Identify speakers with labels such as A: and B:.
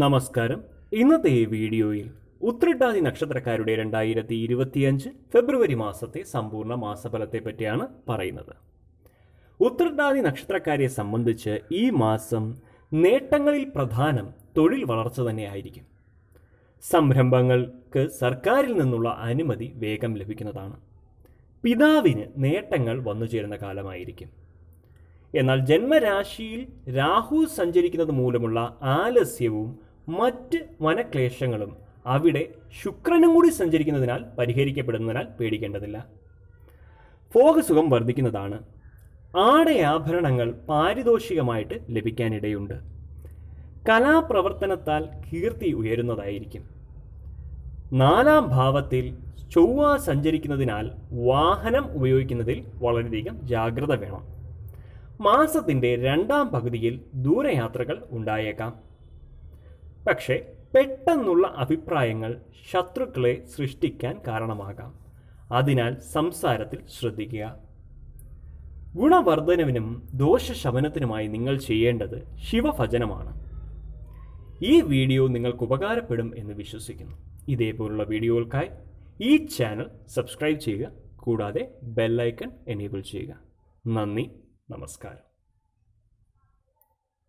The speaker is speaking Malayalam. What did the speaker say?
A: നമസ്കാരം. ഇന്നത്തെ ഈ വീഡിയോയിൽ ഉത്രട്ടാതി നക്ഷത്രക്കാരുടെ രണ്ടായിരത്തി ഇരുപത്തിയഞ്ച് ഫെബ്രുവരി മാസത്തെ സമ്പൂർണ മാസഫലത്തെ പറ്റിയാണ് പറയുന്നത്. ഉത്രട്ടാതി നക്ഷത്രക്കാരെ സംബന്ധിച്ച് ഈ മാസം നേട്ടങ്ങളിൽ പ്രധാനം തൊഴിൽ വളർച്ച തന്നെയായിരിക്കും സംരംഭങ്ങൾക്ക് സർക്കാരിൽ നിന്നുള്ള അനുമതി വേഗം ലഭിക്കുന്നതാണ്. പിതാവിന് നേട്ടങ്ങൾ വന്നു ചേരുന്ന കാലമായിരിക്കും. എന്നാൽ ജന്മരാശിയിൽ രാഹു സഞ്ചരിക്കുന്നത് മൂലമുള്ള ആലസ്യവും മറ്റ് വനക്ലേശങ്ങളും അവിടെ ശുക്രനും കൂടി സഞ്ചരിക്കുന്നതിനാൽ പരിഹരിക്കപ്പെടുന്നതിനാൽ പേടിക്കേണ്ടതില്ല. ഭോഗസുഖം വർദ്ധിക്കുന്നതാണ്. ആടയാഭരണങ്ങൾ പാരിതോഷികമായിട്ട് ലഭിക്കാനിടയുണ്ട്. കലാപ്രവർത്തനത്താൽ കീർത്തി ഉയരുന്നതായിരിക്കും. നാലാം ഭാവത്തിൽ ചൊവ്വ സഞ്ചരിക്കുന്നതിനാൽ വാഹനം ഉപയോഗിക്കുന്നതിൽ വളരെയധികം ജാഗ്രത വേണം. മാസത്തിന്റെ രണ്ടാം പകുതിയിൽ ദൂരയാത്രകൾ ഉണ്ടായേക്കാം. പക്ഷേ പെട്ടെന്നുള്ള അഭിപ്രായങ്ങൾ ശത്രുക്കളെ സൃഷ്ടിക്കാൻ കാരണമാകാം. അതിനാൽ സംസാരത്തിൽ ശ്രദ്ധിക്കുക. ഗുണവർദ്ധനവിനും ദോഷശമനത്തിനുമായി നിങ്ങൾ ചെയ്യേണ്ടത് ശിവഭജനമാണ്. ഈ വീഡിയോ നിങ്ങൾക്ക് ഉപകാരപ്പെടും എന്ന് വിശ്വസിക്കുന്നു. ഇതേപോലുള്ള വീഡിയോകൾക്കായി ഈ ചാനൽ സബ്സ്ക്രൈബ് ചെയ്യുക കൂടാതെ ബെല്ലൈക്കൺ എനേബിൾ ചെയ്യുക. നന്ദി. നമസ്കാരം